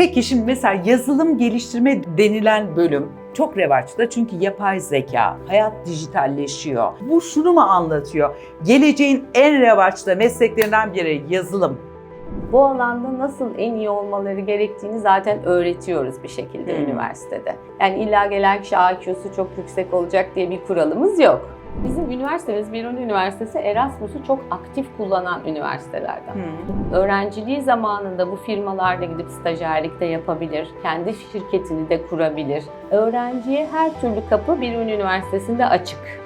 Peki şimdi mesela yazılım geliştirme denilen bölüm çok revaçta çünkü yapay zeka, hayat dijitalleşiyor. Bu şunu mu anlatıyor? Geleceğin en revaçta mesleklerinden biri yazılım. Bu alanda nasıl en iyi olmaları gerektiğini zaten öğretiyoruz bir şekilde Hmm. üniversitede. Yani illa gelen kişi IQ'su çok yüksek olacak diye bir kuralımız yok. Bizim üniversitemiz, Biruni Üniversitesi Erasmus'u çok aktif kullanan üniversitelerden. Öğrenciliği zamanında bu firmalarda gidip stajyerlik de yapabilir, kendi şirketini de kurabilir. Öğrenciye her türlü kapı Biruni Üniversitesi'nde açık.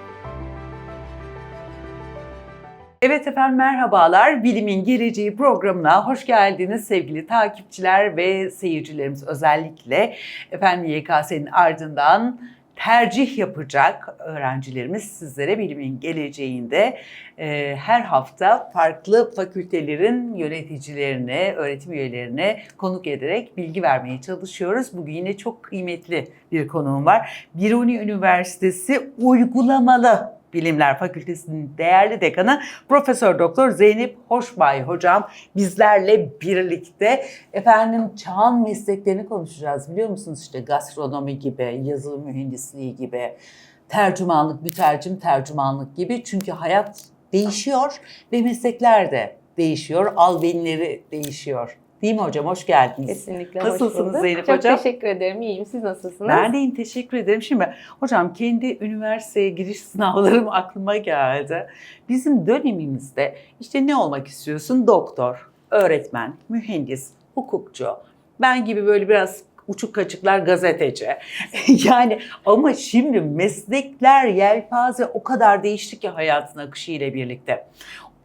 Evet efendim merhabalar. Bilimin Geleceği programına hoş geldiniz sevgili takipçiler ve seyircilerimiz özellikle. Efendim YKS'nin ardından tercih yapacak öğrencilerimiz sizlere bilimin geleceğinde e, her hafta farklı fakültelerin yöneticilerine, öğretim üyelerine konuk ederek bilgi vermeye çalışıyoruz. Bugün yine çok kıymetli bir konuğum var. Biruni Üniversitesi Uygulamalı Bilimler Fakültesi'nin değerli dekanı Profesör Doktor Zeynep Hoşbay hocam bizlerle birlikte. Efendim çağın mesleklerini konuşacağız. Biliyor musunuz işte gastronomi gibi, yazılım mühendisliği gibi, tercümanlık, mütercim tercümanlık gibi. Çünkü hayat değişiyor ve meslekler de değişiyor, albenleri değişiyor. Değil mi hocam? Hoş geldiniz. Kesinlikle Nasılsınız hoş bulduk. Zeynep Çok Hocam? teşekkür ederim. İyiyim. Siz nasılsınız? Ben deyim teşekkür ederim. Şimdi hocam kendi üniversiteye giriş sınavlarım aklıma geldi. Bizim dönemimizde işte ne olmak istiyorsun? Doktor, öğretmen, mühendis, hukukçu. Ben gibi böyle biraz uçuk kaçıklar gazeteci. yani ama şimdi meslekler yelpaze o kadar değişti ki hayatın akışı ile birlikte.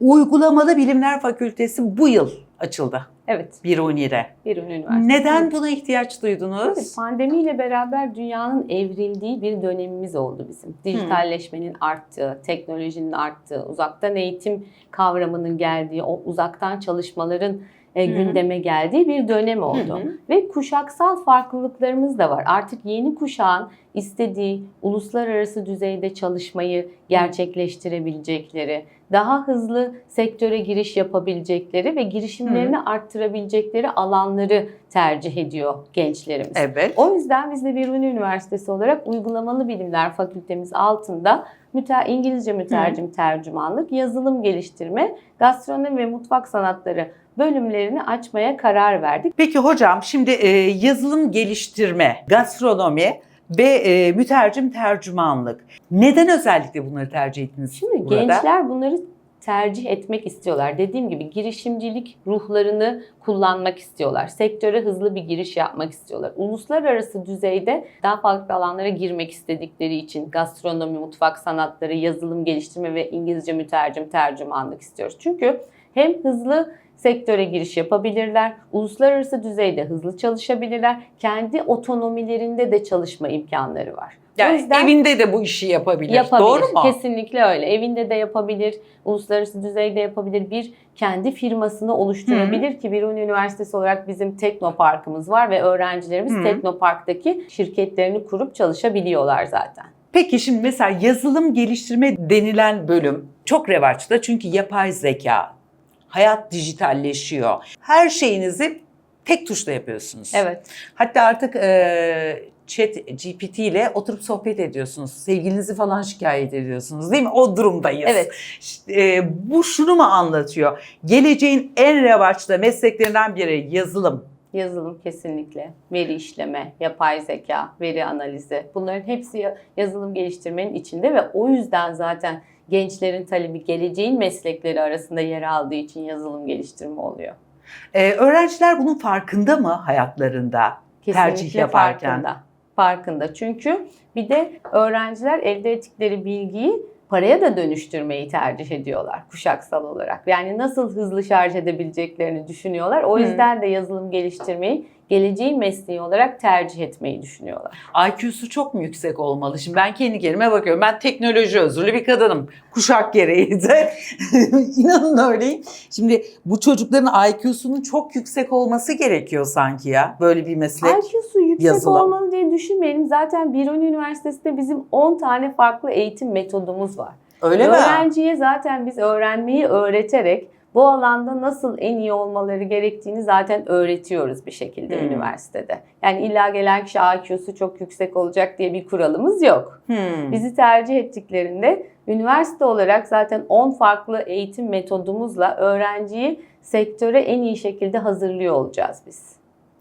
Uygulamalı Bilimler Fakültesi bu yıl açıldı Evet. Biruni'de. Biruni Üniversitesi. Neden buna ihtiyaç duydunuz? pandemiyle beraber dünyanın evrildiği bir dönemimiz oldu bizim. Dijitalleşmenin arttığı, teknolojinin arttığı, uzaktan eğitim kavramının geldiği, o uzaktan çalışmaların e, Hı. gündeme geldiği bir dönem oldu. Hı hı. Ve kuşaksal farklılıklarımız da var. Artık yeni kuşağın istediği uluslararası düzeyde çalışmayı gerçekleştirebilecekleri, daha hızlı sektöre giriş yapabilecekleri ve girişimlerini arttırabilecekleri alanları tercih ediyor gençlerimiz. Evet. O yüzden biz de Biruni Üniversitesi olarak Uygulamalı Bilimler Fakültemiz altında müter, İngilizce mütercim tercümanlık, yazılım geliştirme, gastronomi ve mutfak sanatları bölümlerini açmaya karar verdik. Peki hocam şimdi e, yazılım geliştirme, gastronomi ve e, mütercim tercümanlık. Neden özellikle bunları tercih ettiniz Şimdi burada? gençler bunları tercih etmek istiyorlar. Dediğim gibi girişimcilik ruhlarını kullanmak istiyorlar. Sektöre hızlı bir giriş yapmak istiyorlar. Uluslararası düzeyde daha farklı alanlara girmek istedikleri için gastronomi, mutfak sanatları, yazılım geliştirme ve İngilizce mütercim tercümanlık istiyoruz. Çünkü hem hızlı sektöre giriş yapabilirler, uluslararası düzeyde hızlı çalışabilirler, kendi otonomilerinde de çalışma imkanları var. O Yani yüzden- evinde de bu işi yapabilir. Yapabilir. Doğru mu? Kesinlikle öyle. Evinde de yapabilir, uluslararası düzeyde yapabilir. Bir kendi firmasını oluşturabilir ki Biruni Üniversitesi olarak bizim Teknoparkımız var ve öğrencilerimiz Hı. Teknopark'taki şirketlerini kurup çalışabiliyorlar zaten. Peki şimdi mesela yazılım geliştirme denilen bölüm çok revaçta çünkü yapay zeka, hayat dijitalleşiyor. Her şeyinizi tek tuşla yapıyorsunuz. Evet. Hatta artık e, chat GPT ile oturup sohbet ediyorsunuz. Sevgilinizi falan şikayet ediyorsunuz değil mi? O durumdayız. Evet. İşte, e, bu şunu mu anlatıyor? Geleceğin en revaçta mesleklerinden biri yazılım. Yazılım kesinlikle. Veri işleme, yapay zeka, veri analizi. Bunların hepsi ya- yazılım geliştirmenin içinde ve o yüzden zaten gençlerin talebi geleceğin meslekleri arasında yer aldığı için yazılım geliştirme oluyor. E, öğrenciler bunun farkında mı hayatlarında? Kesinlikle Tercih yaparken. farkında. Farkında. Çünkü bir de öğrenciler elde ettikleri bilgiyi paraya da dönüştürmeyi tercih ediyorlar kuşaksal olarak. Yani nasıl hızlı şarj edebileceklerini düşünüyorlar. O yüzden de yazılım geliştirmeyi geleceğin mesleği olarak tercih etmeyi düşünüyorlar. IQ'su çok mu yüksek olmalı? Şimdi ben kendi kendime bakıyorum. Ben teknoloji özürlü bir kadınım. Kuşak gereği de. İnanın öyleyim. Şimdi bu çocukların IQ'sunun çok yüksek olması gerekiyor sanki ya. Böyle bir meslek. IQ'su yüksek yazılım. olmalı diye düşünmeyelim. Zaten Biruni Üniversitesi'nde bizim 10 tane farklı eğitim metodumuz var. Öyle mi? Öğrenciye zaten biz öğrenmeyi öğreterek bu alanda nasıl en iyi olmaları gerektiğini zaten öğretiyoruz bir şekilde Hmm. üniversitede. Yani illa gelen kişi IQ'su çok yüksek olacak diye bir kuralımız yok. Hmm. Bizi tercih ettiklerinde üniversite olarak zaten 10 farklı eğitim metodumuzla öğrenciyi sektöre en iyi şekilde hazırlıyor olacağız biz.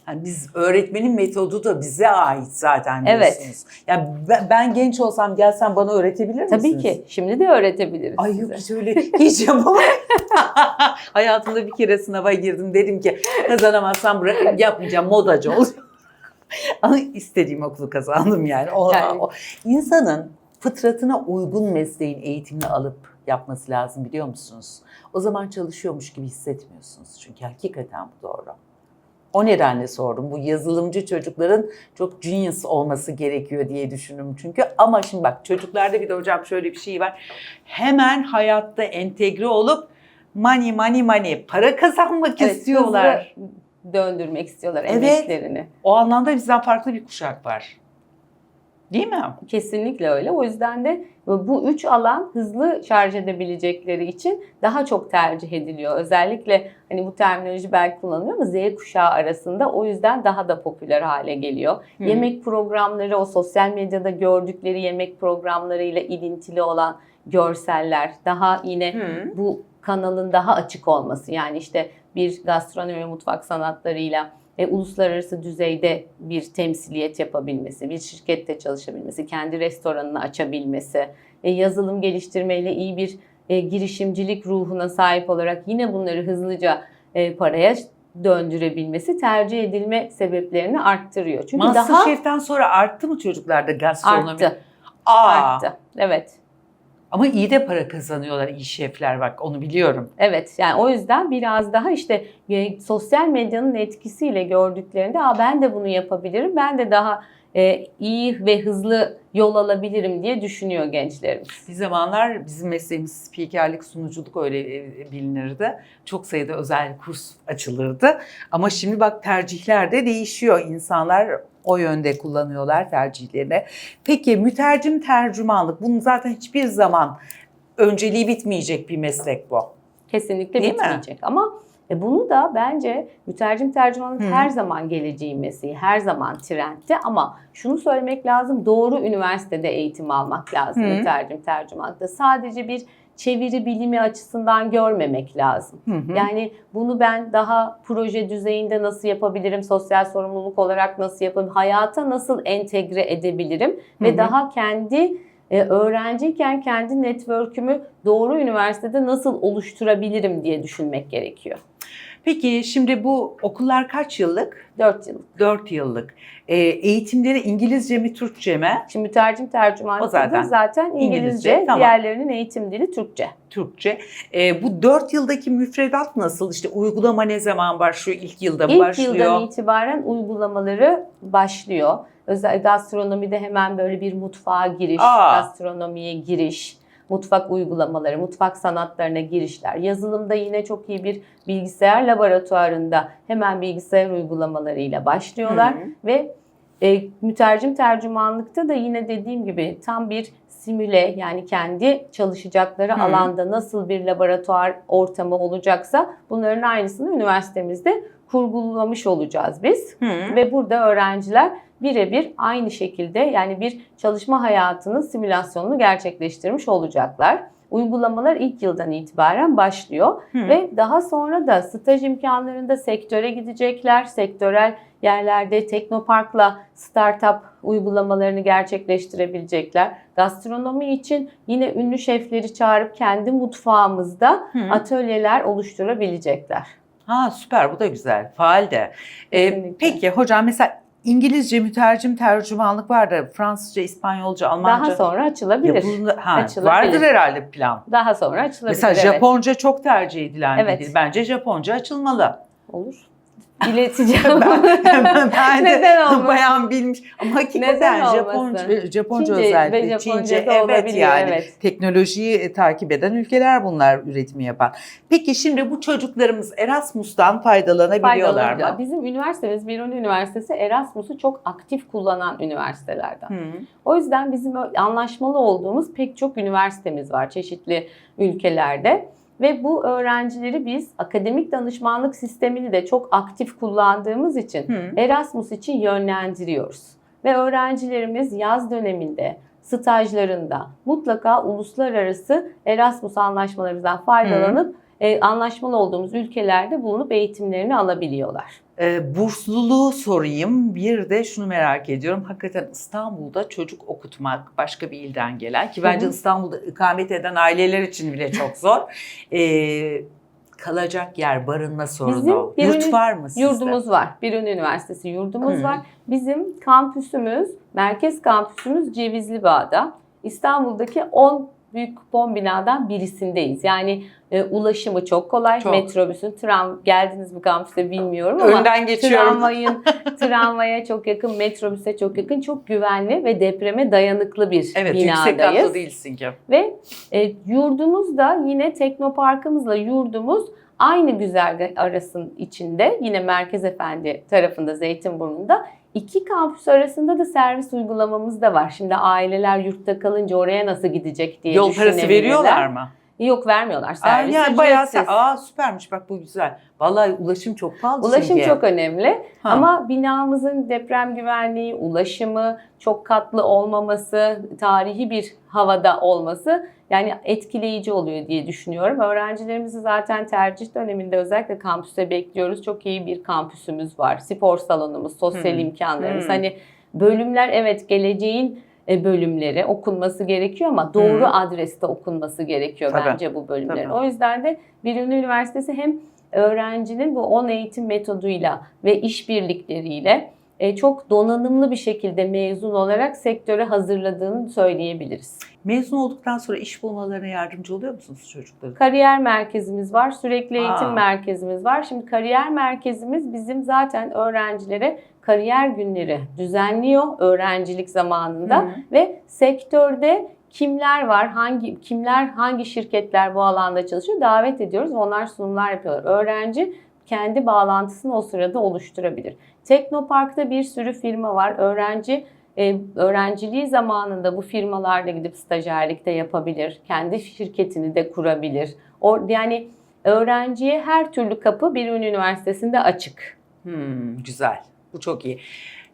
Yani biz öğretmenin metodu da bize ait zaten Evet. diyorsunuz. Ya ben, ben genç olsam gelsen bana öğretebilir misiniz? Tabii ki. Şimdi de öğretebiliriz Ay size. yok hiç öyle hiç yapamam. Hayatımda bir kere sınava girdim dedim ki kazanamazsam bırakıp yapmayacağım modacı olacağım. Ama istediğim okulu kazandım yani. O, Yani. o- insanın fıtratına uygun mesleğin eğitimini alıp yapması lazım biliyor musunuz? O zaman çalışıyormuş gibi hissetmiyorsunuz. Çünkü hakikaten bu doğru. O nedenle sordum. Bu yazılımcı çocukların çok genius olması gerekiyor diye düşündüm çünkü. Ama şimdi bak çocuklarda bir de hocam şöyle bir şey var. Hemen hayatta entegre olup money money money para kazanmak Evet, istiyorlar. döndürmek istiyorlar Evet. emeklerini. O anlamda bizden farklı bir kuşak var. Değil mi? Kesinlikle öyle. O yüzden de bu üç alan hızlı şarj edebilecekleri için daha çok tercih ediliyor. Özellikle hani bu terminoloji belki kullanılıyor ama Z kuşağı arasında o yüzden daha da popüler hale geliyor. Hı. Yemek programları, o sosyal medyada gördükleri yemek programlarıyla ilintili olan görseller, daha yine Hı. bu kanalın daha açık olması yani işte bir gastronomi mutfak sanatlarıyla e, uluslararası düzeyde bir temsiliyet yapabilmesi, bir şirkette çalışabilmesi, kendi restoranını açabilmesi, e, yazılım geliştirmeyle iyi bir e, girişimcilik ruhuna sahip olarak yine bunları hızlıca e, paraya döndürebilmesi tercih edilme sebeplerini arttırıyor. Çünkü daha Masterchef'ten sonra arttı mı çocuklarda gastronomi? arttı. Aa, Arttı. Evet. Ama iyi de para kazanıyorlar iyi şefler bak onu biliyorum. Evet yani o yüzden biraz daha işte e, sosyal medyanın etkisiyle gördüklerinde Aa, ben de bunu yapabilirim, ben de daha e, iyi ve hızlı yol alabilirim diye düşünüyor gençlerimiz. Bir zamanlar bizim mesleğimiz spikerlik, sunuculuk öyle e, bilinirdi. Çok sayıda özel kurs açılırdı. Ama şimdi bak tercihler de değişiyor. İnsanlar o yönde kullanıyorlar tercihlerini. Peki mütercim tercümanlık bunun zaten hiçbir zaman önceliği bitmeyecek bir meslek bu. Kesinlikle Değil mi? bitmeyecek ama e, bunu da bence mütercim tercümanlık Hı. her zaman geleceğin mesleği, her zaman trendti ama şunu söylemek lazım, doğru üniversitede eğitim almak lazım Hı. mütercim tercümanlıkta. Sadece bir çeviri bilimi açısından görmemek lazım. Hı hı. Yani bunu ben daha proje düzeyinde nasıl yapabilirim, sosyal sorumluluk olarak nasıl yapabilirim, hayata nasıl entegre edebilirim Hı ve hı. daha kendi e, öğrenciyken kendi network'ümü doğru üniversitede nasıl oluşturabilirim diye düşünmek gerekiyor. Peki şimdi bu okullar kaç yıllık? 4 yıl. 4 yıllık. Ee, eğitimleri İngilizce mi Türkçe mi? Şimdi mütercim tercümanlıkta O zaten zaten, İngilizce, İngilizce, tamam. diğerlerinin eğitim dili Türkçe. Türkçe. Ee, bu 4 yıldaki müfredat nasıl? İşte uygulama ne zaman başlıyor? İlk yılda mı İlk başlıyor? yıldan itibaren uygulamaları başlıyor. Özel gastronomide hemen böyle bir mutfağa giriş, Aa. gastronomiye giriş, mutfak uygulamaları, mutfak sanatlarına girişler. Yazılımda yine çok iyi bir bilgisayar laboratuvarında hemen bilgisayar uygulamalarıyla başlıyorlar Hı. ve e, mütercim tercümanlıkta da yine dediğim gibi tam bir simüle yani kendi çalışacakları Hı. alanda nasıl bir laboratuvar ortamı olacaksa bunların aynısını üniversitemizde kurgulamış olacağız biz. Hı. Ve burada öğrenciler birebir aynı şekilde yani bir çalışma hayatının simülasyonunu gerçekleştirmiş olacaklar. Uygulamalar ilk yıldan itibaren başlıyor Hı. ve daha sonra da staj imkanlarında sektöre gidecekler. Sektörel yerlerde Teknopark'la startup uygulamalarını gerçekleştirebilecekler. Gastronomi için yine ünlü şefleri çağırıp kendi mutfağımızda Hı. atölyeler oluşturabilecekler. Ha süper bu da güzel. Faal de. Ee, peki hocam mesela İngilizce mütercim tercümanlık var da Fransızca, İspanyolca, Almanca Daha sonra açılabilir. yapıldı. Ha, Açılabilir. vardır herhalde plan. Daha sonra açılabilir. Mesela evet. Japonca çok tercih edilen Evet. bir dil. Bence Japonca açılmalı. Olur. İleteceğim. ben, ben de Neden olmasın? bayan bilmiş ama hakikaten Neden Japonca, olmasın? Japonca Çince özellikle Çince evet yani evet. teknolojiyi e, takip eden ülkeler bunlar üretimi yapan. Peki şimdi bu çocuklarımız Erasmus'tan faydalanabiliyorlar Faydalanabiliyor. mı? Bizim üniversitemiz Biruni Üniversitesi Erasmus'u çok aktif kullanan üniversitelerden. Hı. O yüzden bizim anlaşmalı olduğumuz pek çok üniversitemiz var çeşitli ülkelerde. Ve bu öğrencileri biz akademik danışmanlık sistemini de çok aktif kullandığımız için Hı. Erasmus için yönlendiriyoruz. Ve öğrencilerimiz yaz döneminde, stajlarında mutlaka uluslararası Erasmus anlaşmalarımızdan faydalanıp e, anlaşmalı olduğumuz ülkelerde bulunup eğitimlerini alabiliyorlar. Ee, bursluluğu sorayım. Bir de şunu merak ediyorum. Hakikaten İstanbul'da çocuk okutmak başka bir ilden gelen ki bence. İstanbul'da ikamet eden aileler için bile çok zor. Ee, kalacak yer, barınma sorunu. Bizim bir Yurt ünü- var mı sizde? Yurdumuz var. Biruni Üniversitesi yurdumuz Hı. var. Bizim kampüsümüz, merkez kampüsümüz Cevizli Bağ'da. İstanbul'daki 10 büyük kupon binadan birisindeyiz. Yani e, ulaşımı çok kolay. Çok. Metrobüsün, tram geldiniz mi kampüse bilmiyorum ama Önden geçiyorum. tramvayın tramvaya çok yakın, metrobüse çok yakın, çok güvenli ve depreme dayanıklı bir Evet, yüksek binadayız. katlı değilsin ki. Ve e, yurdumuz da yine Teknoparkımızla yurdumuz aynı güzergah arasının içinde yine Merkez Efendi tarafında Zeytinburnu'nda iki kampüs arasında da servis uygulamamız da var. Şimdi aileler yurtta kalınca oraya nasıl gidecek diye Yol parası veriyorlar mı? Yok vermiyorlar. Aa, Servis yani bayağı ücretsiz. aa süpermiş bak bu güzel. Vallahi ulaşım çok pahalı Ulaşım çünkü. çok önemli Ha. ama binamızın deprem güvenliği, ulaşımı, çok katlı olmaması, tarihi bir havada olması yani etkileyici oluyor diye düşünüyorum. Öğrencilerimizi zaten tercih döneminde özellikle kampüste bekliyoruz. Çok iyi bir kampüsümüz var. Spor salonumuz, sosyal Hmm. imkanlarımız. Hmm. Hani bölümler evet geleceğin bölümleri okunması gerekiyor ama doğru Hmm. adreste okunması gerekiyor Tabii, bence bu bölümlerin. tabii. O yüzden de Biruni Üniversitesi hem öğrencinin bu 10 eğitim metoduyla ve işbirlikleriyle e, çok donanımlı bir şekilde mezun olarak sektöre hazırladığını söyleyebiliriz. Mezun olduktan sonra iş bulmalarına yardımcı oluyor musunuz çocukların? Kariyer merkezimiz var, sürekli eğitim Aa. merkezimiz var. Şimdi kariyer merkezimiz bizim zaten öğrencilere kariyer günleri düzenliyor öğrencilik zamanında Hı. ve sektörde kimler var, hangi kimler hangi şirketler bu alanda çalışıyor davet ediyoruz onlar sunumlar yapıyorlar. Öğrenci kendi bağlantısını o sırada oluşturabilir. Teknopark'ta bir sürü firma var. Öğrenci e, öğrenciliği zamanında bu firmalarla gidip stajyerlikte yapabilir. Kendi şirketini de kurabilir. O, yani öğrenciye her türlü kapı bir üniversitesinde açık. Hmm, güzel. Bu çok iyi.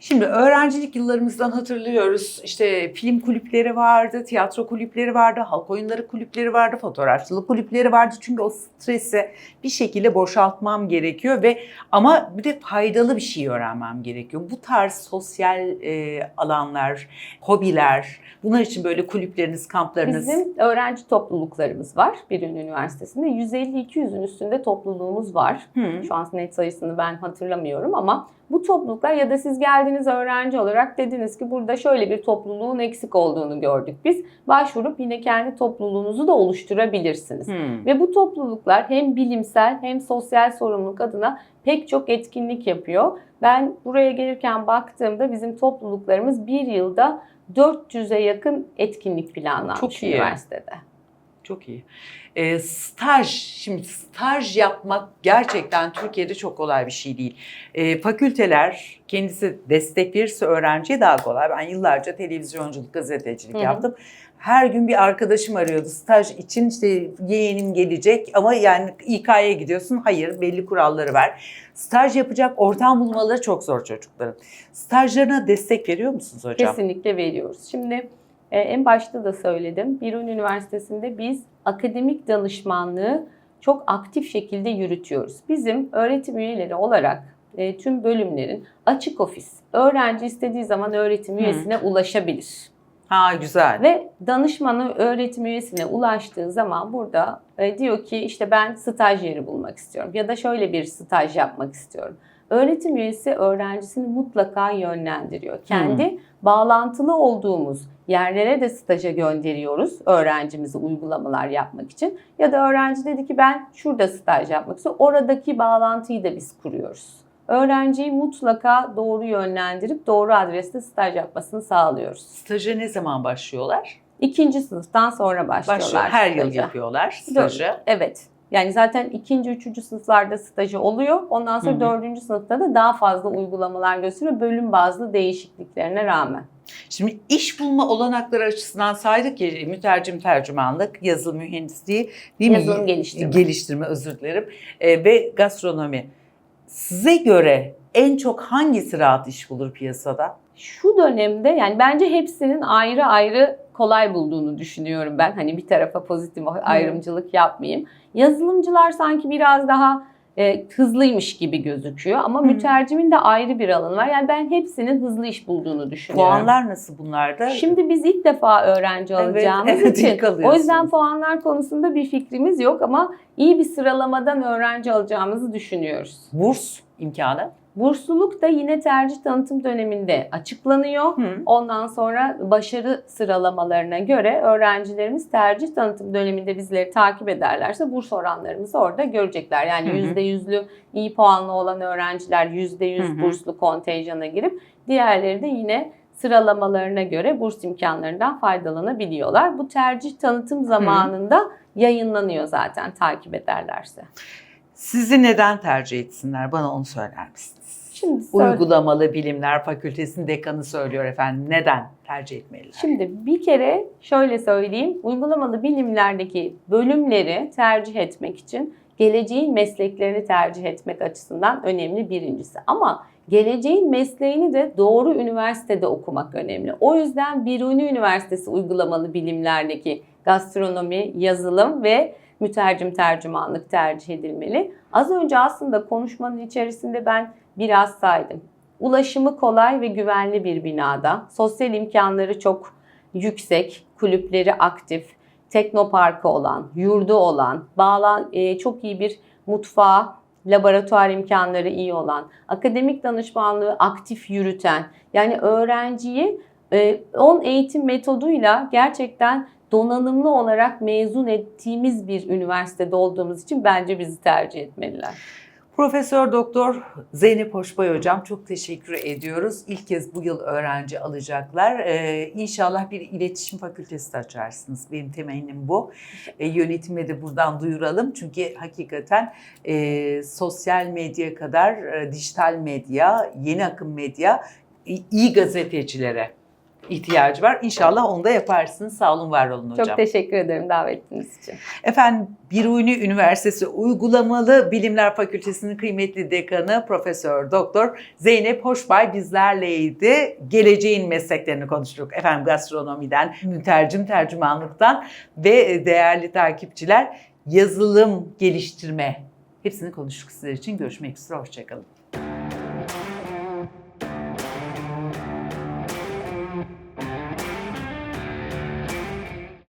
Şimdi öğrencilik yıllarımızdan hatırlıyoruz. İşte film kulüpleri vardı, tiyatro kulüpleri vardı, halk oyunları kulüpleri vardı, fotoğrafçılık kulüpleri vardı. Çünkü o stresi bir şekilde boşaltmam gerekiyor ve ama bir de faydalı bir şey öğrenmem gerekiyor. Bu tarz sosyal e, alanlar, hobiler, bunlar için böyle kulüpleriniz, kamplarınız. Bizim öğrenci topluluklarımız var Biruni Üniversitesi'nde. 150-200'ün üstünde topluluğumuz var. Hı. Şu an net sayısını ben hatırlamıyorum ama bu topluluklar ya da siz geldiniz öğrenci olarak dediniz ki burada şöyle bir topluluğun eksik olduğunu gördük biz. Başvurup yine kendi topluluğunuzu da oluşturabilirsiniz. Hmm. Ve bu topluluklar hem bilimsel hem sosyal sorumluluk adına pek çok etkinlik yapıyor. Ben buraya gelirken baktığımda bizim topluluklarımız bir yılda 400'e yakın etkinlik planlanmış Çok iyi. üniversitede. Çok iyi. Ee, staj, şimdi staj yapmak gerçekten Türkiye'de çok kolay bir şey değil. Ee, fakülteler kendisi destek verirse öğrenciye daha kolay. Ben yıllarca televizyonculuk, gazetecilik Hı hı. yaptım. Her gün bir arkadaşım arıyordu staj için işte yeğenim gelecek ama yani İK'ya gidiyorsun. Hayır belli kuralları var. Staj yapacak ortam bulmaları çok zor çocukların. Stajlarına destek veriyor musunuz hocam? Kesinlikle veriyoruz. Şimdi e, en başta da söyledim. Birun Üniversitesi'nde biz akademik danışmanlığı çok aktif şekilde yürütüyoruz. Bizim öğretim üyeleri olarak e, tüm bölümlerin açık ofis. Öğrenci istediği zaman öğretim Hı. üyesine ulaşabilir. Ha güzel. Ve danışmanı öğretim üyesine ulaştığı zaman burada e, diyor ki işte ben staj yeri bulmak istiyorum ya da şöyle bir staj yapmak istiyorum. Öğretim üyesi öğrencisini mutlaka yönlendiriyor. Kendi bağlantılı olduğumuz yerlere de staja gönderiyoruz öğrencimizi uygulamalar yapmak için. Ya da öğrenci dedi ki ben şurada staj yapmak istiyorum. Oradaki bağlantıyı da biz kuruyoruz. Öğrenciyi mutlaka doğru yönlendirip doğru adreste staj yapmasını sağlıyoruz. Staja ne zaman başlıyorlar? İkinci sınıftan sonra başlıyorlar. Başlıyor. Her yıl staja. yapıyorlar stajı. Evet. Yani zaten ikinci, üçüncü sınıflarda stajı oluyor. Ondan sonra Hı hı. dördüncü sınıfta da daha fazla uygulamalar gösteriyor bölüm bazlı değişikliklerine rağmen. Şimdi iş bulma olanakları açısından saydık ya mütercim tercümanlık, yazılım mühendisliği, değil mi? Yazılım geliştirme. Geliştirme özür dilerim. Ee, ve gastronomi. Size göre en çok hangisi rahat iş bulur piyasada? Şu dönemde yani bence hepsinin ayrı ayrı kolay bulduğunu düşünüyorum ben. Hani bir tarafa pozitif ayrımcılık yapmayayım. Yazılımcılar sanki biraz daha e, hızlıymış gibi gözüküyor ama Hı. mütercimin de ayrı bir alanı var. Yani ben hepsinin hızlı iş bulduğunu düşünüyorum. Puanlar nasıl bunlarda? Şimdi biz ilk defa öğrenci Evet, alacağımız evet, için o yüzden puanlar konusunda bir fikrimiz yok ama iyi bir sıralamadan öğrenci alacağımızı düşünüyoruz. Burs imkanı. Bursluluk da yine tercih tanıtım döneminde açıklanıyor. Hı. Ondan sonra başarı sıralamalarına göre öğrencilerimiz tercih tanıtım döneminde bizleri takip ederlerse burs oranlarımızı orada görecekler. Yani Hı hı. yüzde yüzlü iyi puanlı olan öğrenciler yüzde Hı yüz hı. burslu kontenjana girip diğerleri de yine sıralamalarına göre burs imkanlarından faydalanabiliyorlar. Bu tercih tanıtım zamanında yayınlanıyor zaten takip ederlerse. Sizi neden tercih etsinler? Bana onu söyler misiniz? Şimdi Uygulamalı Bilimler Fakültesinin dekanı söylüyor efendim. Neden tercih etmeliler? Şimdi bir kere şöyle söyleyeyim. Uygulamalı bilimlerdeki bölümleri tercih etmek için geleceğin mesleklerini tercih etmek açısından önemli birincisi. Ama geleceğin mesleğini de doğru üniversitede okumak önemli. O yüzden Biruni Üniversitesi uygulamalı bilimlerdeki gastronomi, yazılım ve mütercim tercümanlık tercih edilmeli. Az önce aslında konuşmanın içerisinde ben biraz saydım. Ulaşımı kolay ve güvenli bir binada, sosyal imkanları çok yüksek, kulüpleri aktif, teknoparkı olan, yurdu olan, bağlan e, çok iyi bir mutfağı, laboratuvar imkanları iyi olan, akademik danışmanlığı aktif yürüten, yani öğrenciyi e, on eğitim metoduyla gerçekten donanımlı olarak mezun ettiğimiz bir üniversitede olduğumuz için bence bizi tercih etmeliler. Profesör Doktor Zeynep Hoşbay Hocam çok teşekkür ediyoruz. İlk kez bu yıl öğrenci alacaklar. Ee, inşallah bir iletişim fakültesi de açarsınız. Benim temennim bu. Ee, yönetime de buradan duyuralım. Çünkü hakikaten e, sosyal medya kadar e, dijital medya, yeni akım medya, i- iyi gazetecilere ihtiyacı var. İnşallah onu da yaparsınız. Sağ olun, var olun hocam. Çok teşekkür ederim davetiniz için. Efendim Biruni Üniversitesi Uygulamalı Bilimler Fakültesi'nin kıymetli dekanı Profesör Doktor Zeynep Hoşbay bizlerleydi. Geleceğin mesleklerini konuştuk. Efendim gastronomiden, mütercim tercümanlıktan ve değerli takipçiler yazılım geliştirme hepsini konuştuk sizler için. Görüşmek üzere, hoşçakalın.